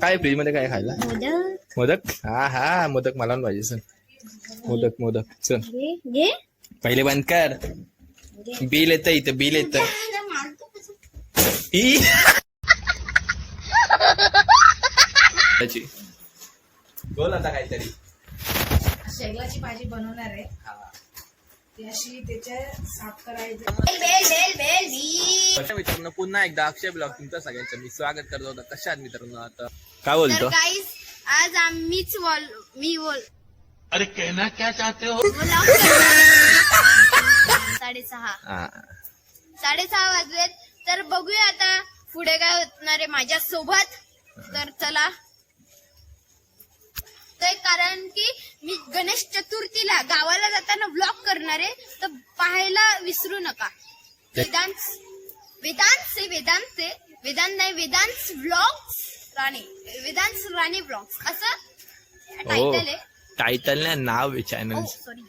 काय फ्रीजमध्ये काय खायला? मोदक. मोदक? हा हा मोदक मला पाहिजे चल. मोदक मोदक चल. पहिले बंद कर. बिल येतं इथं बिल येतं. बोल आता काहीतरी. शेगलाची भाजी बनवणार आहे. ती अशी त्याच्या साफ करायचं बेल बेल बेल बी कशा मित्रांनो पुन्हा एकदा अक्षय ब्लॉग तुमचं सगळ्यांचं. मी स्वागत करत होता कशा आहात मित्रांनो आता? काय बोलतो? आज आम्हीच बोल मी बोल अरे कहना क्या चाहते हो. साडेसहा. हा. साडेसहा वाजलेत. तर बघूया आता पुढे काय होणार आहे माझ्या सोबत तर चला. तर कारण की मी गणेश चतुर्थीला गावाला जाताना ब्लॉग करणार आहे तर पाहायला विसरू नका. वेदांत वेदांत से वेदांत से वेदांत नाही वेदांत ब्लॉग्स राणे वेदांत राणे ब्लॉग्स असं हो टायटल आहे टायटल नाही नाव आहे चॅनल सॉरी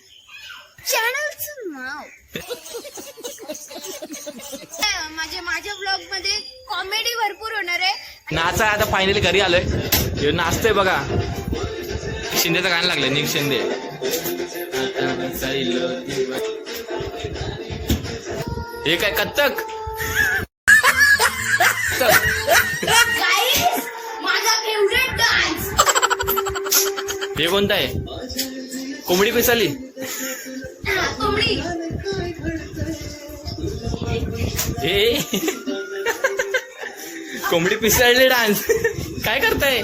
चॅनलचं नाव. माझ्या माझ्या ब्लॉगमध्ये कॉमेडी भरपूर होणार आहे. नाचा आता फायनली घरी आलोय. नाचतोय बघा. शिंदेचं गाणं लागलं निक शिंदे. हे काय कत्तक हे कोणतं आहे? कोंबडी पिसाली? हे? कोंबडी पिसाळले डान्स. काय करताय?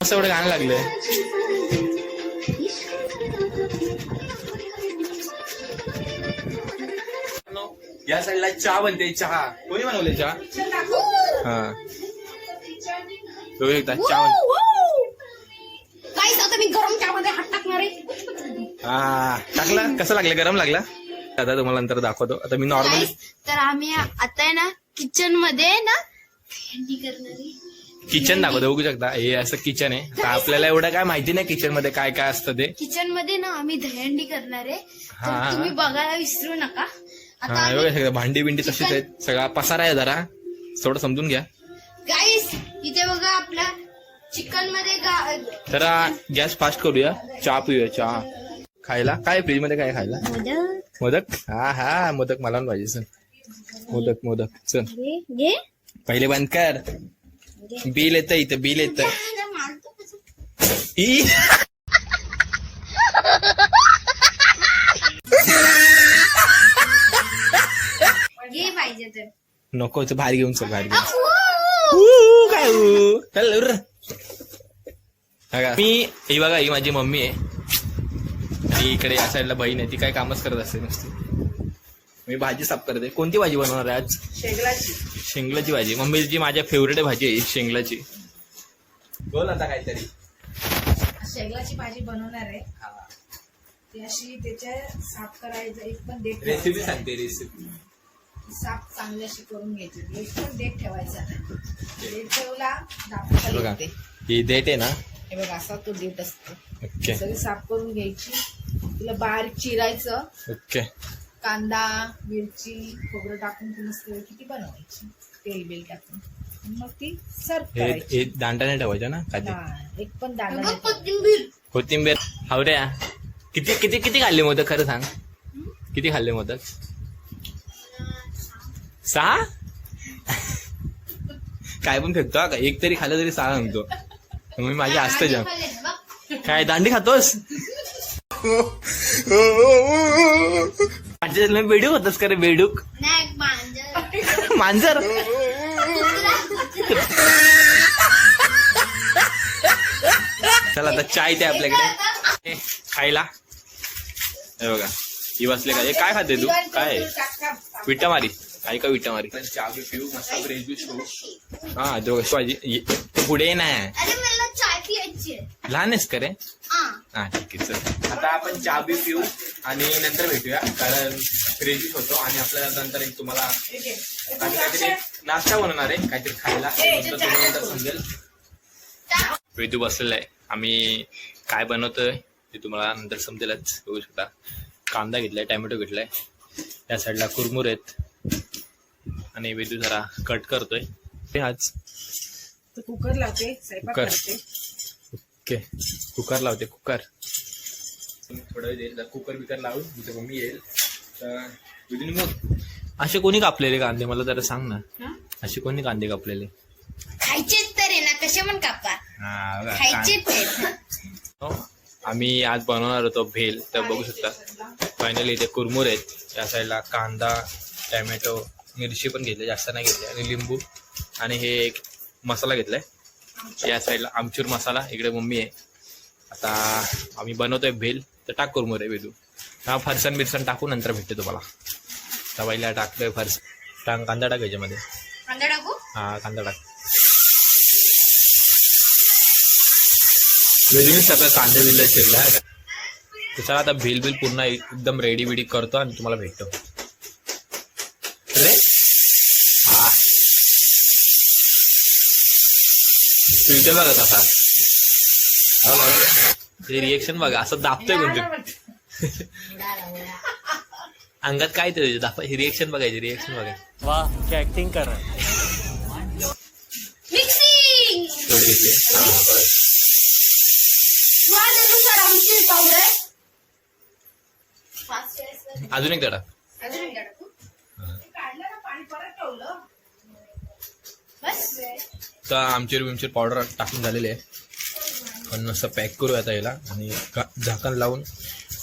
असं एवढं गाणं लागलंय. या साईडला चहा बनते चहा. कोणी बनवले चहा? हा. शकता चहा बन गाईस आता मी गरम चहामध्ये हात टाकणार आहे. हा. टाकला? कसं लागलं? गरम लागला? आता तुम्हाला नंतर दाखवतो. आता मी नॉर्मली तर आम्ही आता आहे ना किचनमध्ये ना भेंडी करणार. आहे किचन दाखवतो बघू शकता. हे असं किचन आहे. आता आपल्याला एवढं काय माहिती नाही किचनमध्ये काय काय असतं ते. किचनमध्ये ना आम्ही दहंडी करणार आहे. हा. तुम्ही बघायला विसरू नका. आता हा हे बघा सगळं भांडी बिंडी तशीच आहेत. सगळा पसारा आहे जरा. थोडं समजून घ्या. गाईस इथे बघा आपल्या चिकनमध्ये गा- तर गॅस फास्ट करूया. चहा पिऊया चहा. खायला? काय फ्रीजमध्ये काय खायला? मोदक. मोदक? हा हा मोदक मला पण पाहिजे चल मोदक मोदक. चल. पहिले बंद कर. बिल येतं इथं बिल येतं. नको ते बाहेर घेऊन चल बाहेर घेऊन. काय? चल मी ही बघा ही माझी मम्मी आहे. आणि इकडे या साईडला बहीण आहे ती काय कामच करत असते नुसती. मी भाजी साफ करते. कोणती भाजी बनवणार आहे आज? शेगलाची शेंगलाची भाजी. मम्मीची माझ्या फेवरेट भाजी आहे शेंगलाची बोल आता काहीतरी. शेगलाची भाजी बनवणार आहे. ती अशी त्याच्या साफ करायचं एक पण देठ रेसिपी. सांगते रेसिपी साफ चांगली अशी करून घ्यायची. एक पण देठ ठेवायचा. देठ ठेवला बघा येते. ही देट आहे ना? हे बघा असा तो देठ असतो. ओके सगळी साफ करून घ्यायची. तिला बारीक चिरायचं. ओके कांदा मिरची खोबरं टाकून ती मस्त किती बनवायची. तेल बिल टाकून. मग ती सर्व हे करायची. हे दांडा नाही ठेवायचा ना? नाही, एक पण नाही ठेवायचा. कोथिंबीर. कोथिंबीर. हावऱ्या किती किती किती खाल्ले मोदक? खरं सांग. किती खाल्ले मोदक? सहा? काय पण फेकतो हा का? एक तरी खाल्लं तरी सहा सांगतो मी माझी असतं जाम. काय दांडी खातोस? माझ्या बेडूक होतस का रे बेडूक मांजर. चला आता चाय ते आपल्याकडे. खायला. हे बघा ही बसले का? हे काय खाते तू? काय? विटा मारी. काय का विटा मारी. चहा बी पिऊ मस्त फ्रेश बी पिऊ हा ते पुढे ये ना अरे मला चाय पियायची आहे लहान आहेस का रे? हा. हा ठीक आहे चल. आता आपण चहा बी पिऊ आणि नंतर भेटूया कारण फ्रेश होतो आणि आपल्याला नंतर एक तुम्हाला काहीतरी नाश्ता बनवणार आहे काहीतरी खायला. नंतर समजेल. वेदू बसलेला आहे आम्ही काय बनवतोय ते तुम्हाला नंतर समजेलच बघू शकता. कांदा घेतलाय टॅमॅटो घेतलाय. त्या साईडला कुरमुर आहेत. आणि वेदू जरा कट करतोय. ते आज तर कुकर लावते कुकर. करते. ओके. कुकर लावते कुकर. थोडं वेळ देईल कुकर बिकर लावून तुझं मम्मी येईल. तर विदिन मग असे कोणी कापलेले कांदे? मला जरा सांग ना? असे कोणी कांदे कापलेले? खायचेच तर आहे ना कसे पण कापा. हा, बघा, खायचेच हो. आम्ही आज बनवणार होतो भेल तर बघू शकता. फायनली इथे कुरमुर आहेत. या साईडला कांदा टॅमॅटो मिरची पण घेतली जास्त नाही घेतली. आणि लिंबू आणि हे एक मसाला घेतलाय. या साईडला आमचूर मसाला इकडे मम्मी आहे. आता आम्ही बनवतोय भेल तर टाक कुरमुर आहे वेदू हा फरसाण बिरसाण टाकू नंतर भेटते तुम्हाला. तवाईला टाकतोय फरस टाक कांदा टाक याच्यामध्ये. कांदा टाकू? हा कांदा टाक. वेगळी सगळं कांदे बिल्ल चिरला तर चला आता भेल बिल पूर्ण एकदम रेडी बिडी करतो आणि तुम्हाला भेटतो. रे स्वीट बघा कसा हो रिएक्शन बघा असं दाबतोय कोणते अंगात काय ते दाखवा रिएक्शन बघायची रिएक्शन बघायची. वाह क्या एक्टिंग कर. अजून एक धडा. अजून एकदा टाकू तर आमचीर बिमचीर पावडर टाकून झालेले आहे पण नुसतं पॅक करू आता याला आणि झाकण लावून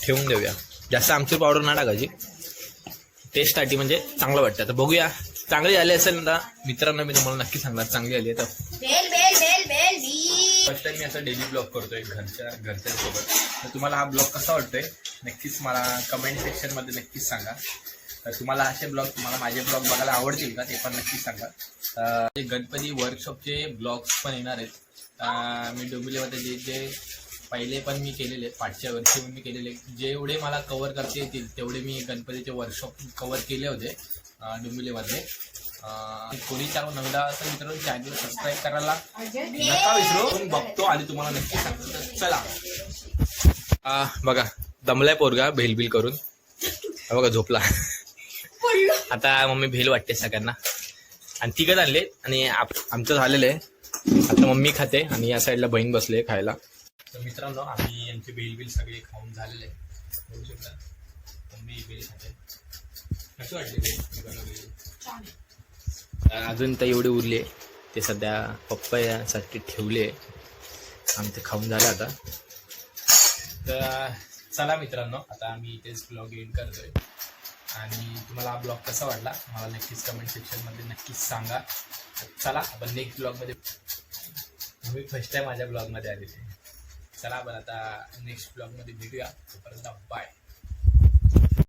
ठेवून देऊया. जास्त आमचीर पावडर ना टाकायची. टेस्टसाठी म्हणजे चांगलं वाटतं. आता बघूया. चांगली आली असेल ना मित्रांना मी तुम्हाला नक्की सांगणार. चांगली आली आहे तर. फर्स्ट टाइम मी असं डेली ब्लॉग करतोय घरच्या घरच्यांसोबत. तर तुम्हाला हा ब्लॉग कसा वाटतोय नक्कीच मला कमेंट सेक्शनमध्ये नक्कीच सांगा. तर तुम्हाला असे ब्लॉग तुम्हाला माझे ब्लॉग बघायला आवडतील का ते पण नक्कीच सांगा. ते गणपती वर्कशॉपचे ब्लॉग्स पण येणार आहेत. मी डोंबिवलीमध्ये जे जे पहिले पण मी केलेले आहेत पाठच्या वर्षी पण मी केलेले जेवढे मला कवर करता येतील तेवढे मी गणपतीचे वर्कशॉप कवर केले होते डोंबिवलीमध्ये. कोणी चालू नवीन असं मित्रांनो चॅनल सबस्क्राईब करायला नका विसरू. बघतो आणि तुम्हाला नक्की सांगतो. चला. बघा दमलाय पोरगा भेलबिल करून. बघा झोपला. आता मम्मी भेल वाटते सगळ्यांना. आणि तिघच आणले आणि आप- आमचं झालेलं आहे. आता मम्मी खाते आणि या साईडला बहीण बसले खायला. तर मित्रांनो आम्ही यांचे भेल बिल सगळे खाऊन झालेले आहे. बघू शकता. मम्मी खाते. कशी वाटली? अजून तर एवढे उरले ते सध्या पप्पासाठी ठेवले आम्ही ते खाऊन झालं आता. तर चला मित्रांनो आता आम्ही इथेच ब्लॉग एंड करतोय. आणि तुम्हाला हा ब्लॉग कसा वाटला मला नक्कीच कमेंट सेक्शनमध्ये नक्कीच सांगा. चला आपण नेक्स्ट ब्लॉगमध्ये मी फर्स्ट टाइम माझ्या ब्लॉगमध्ये आलेले. चला आपण आता नेक्स्ट ब्लॉगमध्ये भेटूया. तोपर्यंत बाय